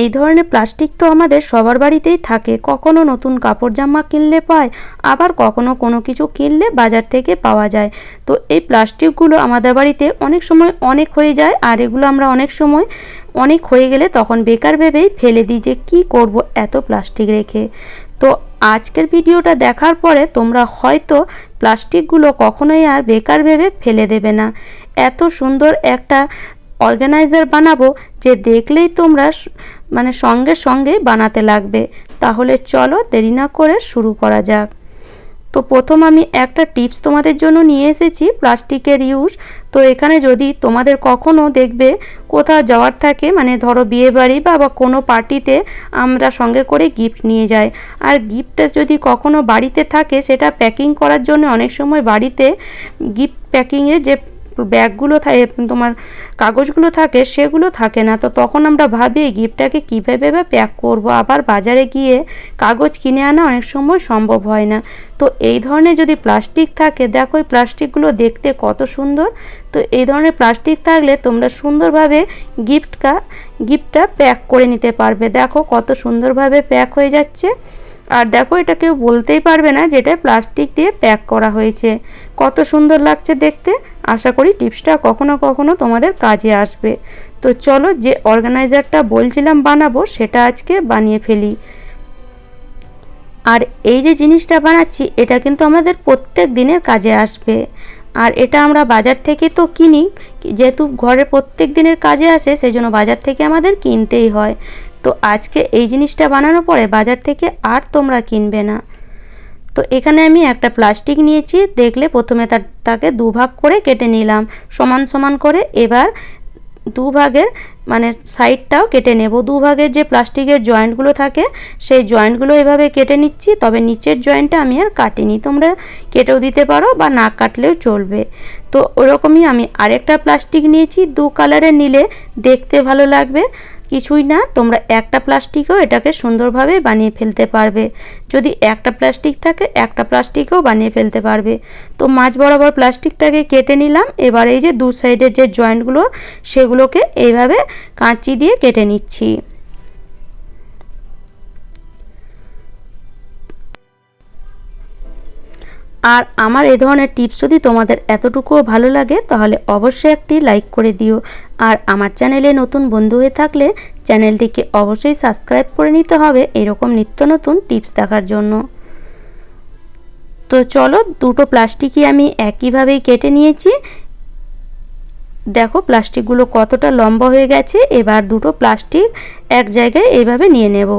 এই ধরনের প্লাস্টিক তো আমাদের সবার বাড়িতেই থাকে। কখনো নতুন কাপড় জামা কিনলে পায়, আবার কখনো কোনো কিছু কিনলে বাজার থেকে পাওয়া যায়। তো এই প্লাস্টিকগুলো আমাদের বাড়িতে অনেক সময় অনেক হয়ে যায়, আর এগুলো আমরা অনেক সময় অনেক হয়ে গেলে তখন বেকার ভেবেই ফেলে দিই যে কী করব এত প্লাস্টিক রেখে। তো আজকের ভিডিওটা দেখার পরে তোমরা হয়তো প্লাস্টিকগুলো কখনোই আর বেকার ভেবে ফেলে দেবে না। এত সুন্দর একটা অর্গানাইজার বানাবো, যে দেখলেই তোমরা মানে সঙ্গে সঙ্গে বানাতে লাগবে। তাহলে চলো দেরি না করে শুরু করা যাক। তো প্রথম আমি একটা টিপস তোমাদের জন্য নিয়ে এসেছি, প্লাস্টিকের ইউজ তো এখানে যদি তোমাদের কখনো দেখবে কোথাও যাওয়ার থাকে মানে ধরো বিয়েবাড়ি বা বা কোনো পার্টিতে আমরা সঙ্গে করে গিফট নিয়ে যাই। আর গিফটটা যদি কখনো বাড়িতে থাকে, সেটা প্যাকিং করার জন্য অনেক সময় বাড়িতে গিফট প্যাকিংয়ে যে ব্যাগগুলো থাকে তোমার কাগজগুলো থাকে, সেগুলো থাকে না। তো তখন আমরা ভাবি, এই গিফটটাকে কীভাবে বা প্যাক করব? আবার বাজারে গিয়ে কাগজ কিনে আনা অনেক সময় সম্ভব হয় না। তো এই ধরনের যদি প্লাস্টিক থাকে, দেখো এই প্লাস্টিকগুলো দেখতে কত সুন্দর। তো এই ধরনের প্লাস্টিক থাকলে তোমরা সুন্দরভাবে গিফটটা গিফটটা প্যাক করে নিতে পারবে। দেখো কত সুন্দরভাবে প্যাক হয়ে যাচ্ছে। আর দেখো, এটা কেউ বলতেই পারবে না যেটা প্লাস্টিক দিয়ে প্যাক করা হয়েছে। কত সুন্দর লাগছে দেখতে। আশা করি টিপসটা কখনো কখনো তোমাদের কাজে আসবে। তো চলো, যে অর্গানাইজারটা বলছিলাম বানাবো, সেটা আজকে বানিয়ে ফেলি। আর এই যে জিনিসটা বানাচ্ছি, এটা কিন্তু আমাদের প্রত্যেক দিনের কাজে আসবে। আর এটা আমরা বাজার থেকে তো কিনি, যেহেতু ঘরে প্রত্যেক দিনের কাজে আসে, সেই জন্য বাজার থেকে আমাদের কিনতেই হয়। তো আজকে এই জিনিসটা বানানোর পরে বাজার থেকে আর তোমরা কিনবে না। তো এখানে আমি একটা প্লাস্টিক নিয়েছি, দেখলে প্রথমে তার, তাকে দুভাগ করে কেটে নিলাম। সমান সমান করে এবার দুভাগের মানে সাইডটাও কেটে নেব। দুভাগের যে প্লাস্টিকের জয়েন্টগুলো থাকে, সেই জয়েন্টগুলো এভাবে কেটে নিচ্ছি, তবে নিচের জয়েন্টটা আমি আর কাটিনি। তোমরা কেটেও দিতে পারো বা না কাটলেও চলবে। তো ওরকমই আমি আরেকটা প্লাস্টিক নিয়েছি, দু কালারের নিলে দেখতে ভালো লাগবে। কিছুই না, তোমরা একটা প্লাস্টিকও এটাকে সুন্দরভাবে বানিয়ে ফেলতে পারবে। যদি একটা প্লাস্টিক থাকে, একটা প্লাস্টিকও বানিয়ে ফেলতে পারবে। তো মাছ বরাবর প্লাস্টিকটাকে কেটে নিলাম, এবার এই যে দু সাইডের যে জয়েন্টগুলো, সেগুলোকে এইভাবে কাঁচি দিয়ে কেটে নিচ্ছি। আর আমার এই ধরনের টিপস যদি তোমাদের এতটুকুও ভালো লাগে, তাহলে অবশ্যই একটি লাইক করে দিও। আর আমার চ্যানেলে নতুন বন্ধু হয়ে থাকলে চ্যানেলটিকে অবশ্যই সাবস্ক্রাইব করে নিতে হবে এরকম নিত্য নতুন টিপস দেখার জন্য। তো চলো, দুটো প্লাস্টিকই আমি একইভাবেই কেটে নিয়েছি। দেখো, প্লাস্টিকগুলো কতটা লম্বা হয়ে গেছে, এবার দুটো প্লাস্টিক এক জায়গায় এইভাবে নিয়ে নেব।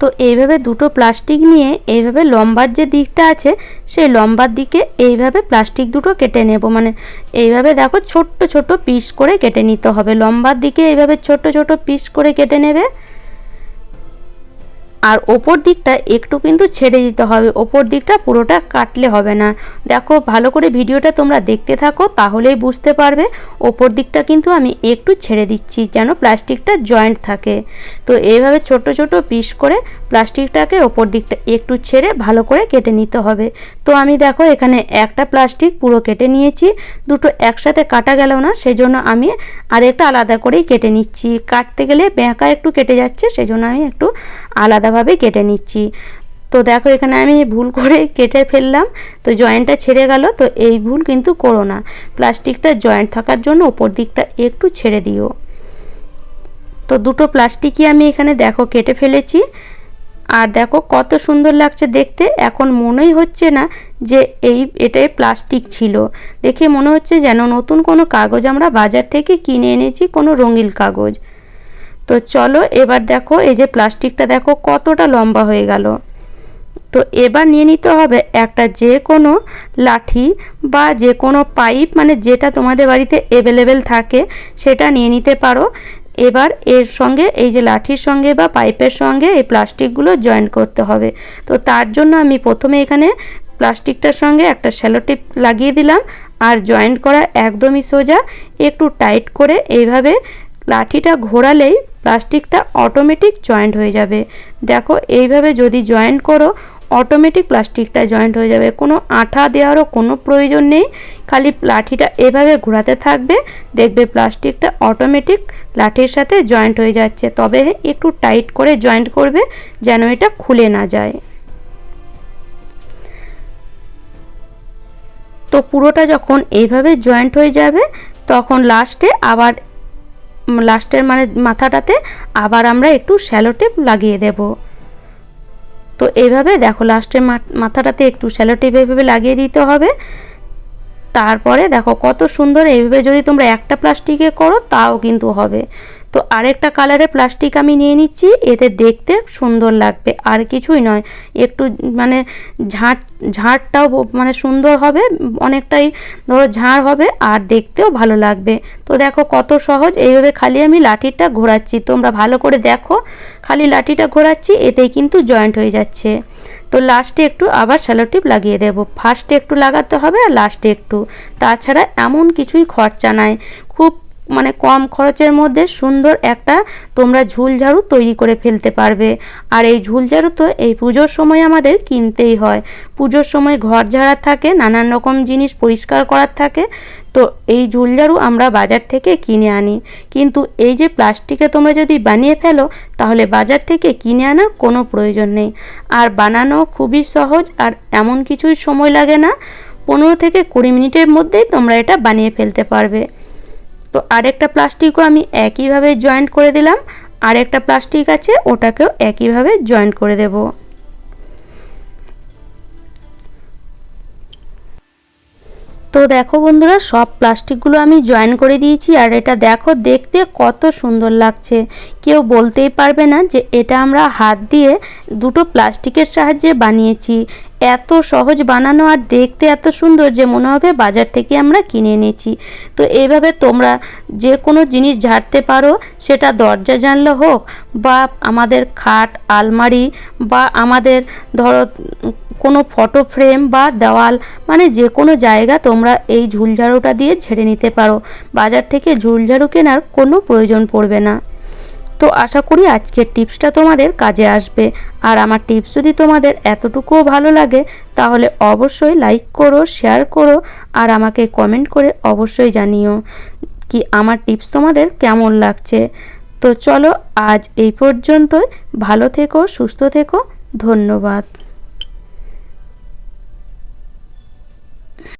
তো এইভাবে দুটো প্লাস্টিক নিয়ে এইভাবে লম্বার যে দিকটা আছে, সেই লম্বার দিকে এইভাবে প্লাস্টিক দুটো কেটে নেব। মানে এইভাবে দেখো ছোট্ট ছোট পিস করে কেটে নিতে হবে। লম্বার দিকে এইভাবে ছোট ছোট পিস করে কেটে নেবে। আর ওপর দিকটা একটু কিন্তু ছেড়ে দিতে হবে। ওপর দিকটা পুরোটা কাটলে হবে না। দেখো, ভালো করে ভিডিওটা তোমরা দেখতে থাকো, তাহলেই বুঝতে পারবে। ওপর দিকটা কিন্তু আমি একটু ছেড়ে দিচ্ছি যেন প্লাস্টিকটা জয়েন্ট থাকে। তো এইভাবে ছোট ছোট পিস করে প্লাস্টিকটাকে ওপর দিকটা একটু ছেড়ে ভালো করে কেটে নিতে হবে। তো আমি দেখো, এখানে একটা প্লাস্টিক পুরো কেটে নিয়েছি। দুটো একসাথে কাটা গেল না, সেজন্য আমি আরেকটা আলাদা করেই কেটে নিচ্ছি। কাটতে গেলে ব্যাঁকা একটু কেটে যাচ্ছে, সেজন্য আমি একটু আলাদাভাবে কেটে নিচ্ছি। তো দেখো এখানে আমি ভুল করে কেটে ফেললাম। তো জয়েন্টটা ছেড়ে গেল, তো এই ভুল কিন্তু করো না। প্লাস্টিকটা জয়েন্ট থাকার জন্য ওপর দিকটা একটু ছেড়ে দিও। তো দুটো প্লাস্টিকই আমি এখানে দেখো কেটে ফেলেছি। আর দেখো কত সুন্দর লাগছে দেখতে। এখন মনেই হচ্ছে না যে এই, এটাই প্লাস্টিক ছিল। দেখে মনে হচ্ছে যেন নতুন কোনো কাগজ আমরা বাজার থেকে কিনে এনেছি, কোনো রঙিন কাগজ। তো চলো এবার দেখো, এই যে প্লাস্টিকটা দেখো কতটা লম্বা হয়ে গেল। তো এবার নিয়ে নিতে হবে একটা যে কোনো লাঠি বা যে কোনো পাইপ মানে যেটা তোমাদের বাড়িতে অ্যাভেলেবেল থাকে, সেটা নিয়ে নিতে পারো। এবার এর সঙ্গে, এই যে লাঠির সঙ্গে বা পাইপের সঙ্গে এই প্লাস্টিকগুলো জয়েন করতে হবে। তো তার জন্য আমি প্রথমে এখানে প্লাস্টিকটার সঙ্গে একটা স্যালোটিপ লাগিয়ে দিলাম, আর জয়েন্ট করা একদমই সোজা, একটু টাইট করে এইভাবে লাঠিটা ঘোরালেই প্লাস্টিকটা অটোমেটিক জয়েন্ট হয়ে যাবে। দেখো, এইভাবে যদি জয়েন্ট করো অটোমেটিক প্লাস্টিকটা জয়েন্ট হয়ে যাবে। কোনো আঠা দেওয়ারও কোনো প্রয়োজন নেই, খালি লাঠিটা এভাবে ঘোরাতে থাকবে, দেখবে প্লাস্টিকটা অটোমেটিক লাঠির সাথে জয়েন্ট হয়ে যাচ্ছে। তবে একটু টাইট করে জয়েন্ট করবে, যেন এটা খুলে না যায়। তো পুরোটা যখন এইভাবে জয়েন্ট হয়ে যাবে, তখন লাস্টে আবার লাস্টের মানে মাথাটাতে আবার আমরা একটু শ্যালো টেপ লাগিয়ে দেব। তো এইভাবে দেখো লাস্টের মাথাটাতে একটু শ্যালো টেপ এভাবে লাগিয়ে দিতে হবে। তারপরে দেখো কত সুন্দর এইভাবে যদি তোমরা একটা প্লাস্টিকে করো, তাও কিন্তু হবে। তো আরেকটা কালারের প্লাস্টিক আমি নিয়ে নিচ্ছি, এতে দেখতে সুন্দর লাগবে। আর কিছুই নয়, একটু মানে ঝাঁট ঝাড়টাও মানে সুন্দর হবে, অনেকটাই ধরো ঝাড় হবে আর দেখতেও ভালো লাগবে। তো দেখো কত সহজ, এইভাবে খালি আমি লাঠিটা ঘোরাচ্ছি। তোমরা ভালো করে দেখো, খালি লাঠিটা ঘোরাচ্ছি, এতেই কিন্তু জয়েন্ট হয়ে যাচ্ছে। তো লাস্টে একটু আবার শ্যালো টিপ লাগিয়ে দেব। ফার্স্টে একটু লাগাতে হবে আর লাস্টে একটু। তাছাড়া এমন কিছুই খরচা নাই। খুব মানে কম খরচের মধ্যে সুন্দর একটা তোমরা ঝুলঝাড়ু তৈরি করে ফেলতে পারবে। আর এই ঝুলঝাড়ু তো এই পুজোর সময় আমাদের কিনতেই হয়। পুজোর সময় ঘর ঝাড়ার থাকে, নানান রকম জিনিস পরিষ্কার করার থাকে। তো এই ঝুলঝাড়ু আমরা বাজার থেকে কিনে আনি। কিন্তু এই যে প্লাস্টিকে তোমরা যদি বানিয়ে ফেলো, তাহলে বাজার থেকে কিনে আনার কোনো প্রয়োজন নেই। আর বানানো খুবই সহজ আর এমন কিছুই সময় লাগে না। পনেরো থেকে কুড়ি মিনিটের মধ্যেই তোমরা এটা বানিয়ে ফেলতে পারবে। তো আরেকটা প্লাস্টিকও আমি একইভাবে জয়েন্ট করে দিলাম। আরেকটা প্লাস্টিক আছে, ওটাকেও একইভাবে জয়েন্ট করে দেব। তো দেখো বন্ধুরা, সব প্লাস্টিকগুলো আমি জয়েন করে দিয়েছি, আর এটা দেখো দেখতে কত সুন্দর লাগছে। কেউ বলতেই পারবে না যে এটা আমরা হাত দিয়ে দুটো প্লাস্টিকের সাহায্যে বানিয়েছি। এত সহজ বানানো আর দেখতে এত সুন্দর যে মনে হবে বাজার থেকে আমরা কিনে এনেছি। তো এইভাবে তোমরা যে কোনো জিনিস ঝাড়তে পারো, সেটা দরজা জানলা হোক বা আমাদের খাট, আলমারি বা আমাদের ধরো কোনো ফটো ফ্রেম বা দেওয়াল মানে যে কোনো জায়গা তোমরা এই ঝুলঝাড়ুটা দিয়ে ঝেড়ে নিতে পারো। বাজার থেকে ঝুলঝাড়ু কেনার কোনো প্রয়োজন পড়বে না। তো আশা করি আজকের টিপসটা তোমাদের কাজে আসবে। আর আমার টিপস যদি তোমাদের এতটুকুও ভালো লাগে, তাহলে অবশ্যই লাইক করো শেয়ার করো, আর আমাকে কমেন্ট করে অবশ্যই জানিও কি আমার টিপস তোমাদের কেমন লাগছে। তো চলো আজ এই পর্যন্তই। ভালো থেকো, সুস্থ থেকো। ধন্যবাদ।